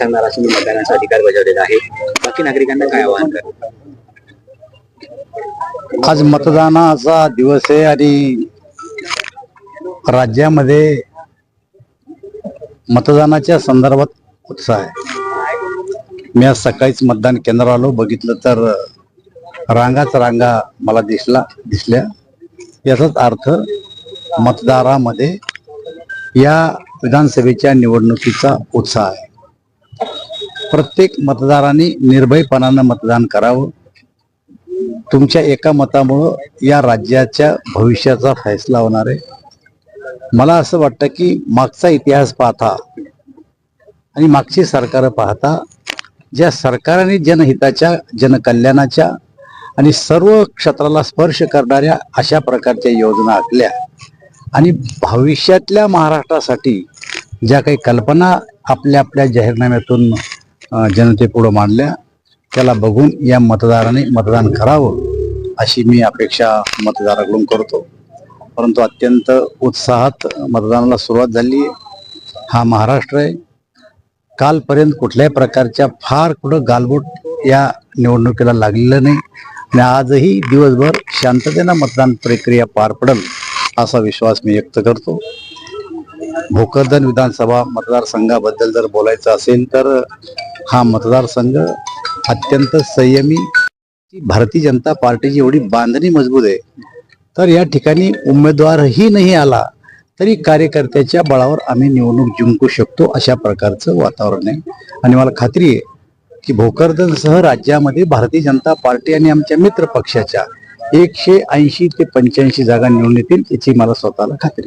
सांगणार असून मतदानाचा अधिकार बजावलेला आहे. बाकी नागरिकांना काय आवाहन करा आज मतदानाचा दिवस आहे आणि राज्यामध्ये मतदानाच्या संदर्भात उत्साह आहे. मी आज सकाळीच मतदान केंद्रावर आलो बघितलं तर रांगाच रांगा मला दिसला दिसल्या. याचाच अर्थ मतदारामध्ये या विधानसभेच्या निवडणुकीचा उत्साह आहे. प्रत्येक मतदारांनी निर्भयपणानं मतदान करावं. तुमच्या एका मतामुळं या राज्याच्या भविष्याचा फैसला होणार आहे. मला असं वाटतं की मागचा इतिहास पाहता आणि मागची सरकार पाहता ज्या सरकारने जनहिताच्या जनकल्याणाच्या आणि सर्व क्षेत्राला स्पर्श करणाऱ्या अशा प्रकारच्या योजना आखल्या आणि भविष्यातल्या महाराष्ट्रासाठी ज्या काही कल्पना आपल्या आपल्या जाहीरनाम्यातून जनतेपुढं मांडल्या. त्याला बघून या मतदाराने मतदान करावं अशी मी अपेक्षा मतदाराकडून करतो. परंतु अत्यंत उत्साहात मतदानाला सुरुवात झाली. आहे हा महाराष्ट्र आहे. कालपर्यंत कुठल्याही प्रकारच्या फार कुठं गालबोट या निवडणुकीला लागलेलं नाही. आणि आजही दिवसभर शांततेनं मतदान प्रक्रिया पार पडेल असा विश्वास मी व्यक्त करतो. भोकरदन विधानसभा मतदारसंघाबद्दल जर बोलायचं असेल तर हा मतदारसंघ अत्यंत संयमी. भारतीय जनता पार्टीची एवढी बांधणी मजबूत आहे. तर या ठिकाणी उमेदवारही नाही आला तरी कार्यकर्त्याच्या बळावर आम्ही निवडणूक जिंकू शकतो अशा प्रकारचं वातावरण आहे. आणि मला खात्री आहे की भोकरदनसह राज्यामध्ये भारतीय जनता पार्टी आणि आमच्या मित्र पक्षाच्या एकशे ऐंशी ते पंच्याऐंशी जागा निवडून येतील याची मला स्वतःला खात्री आहे.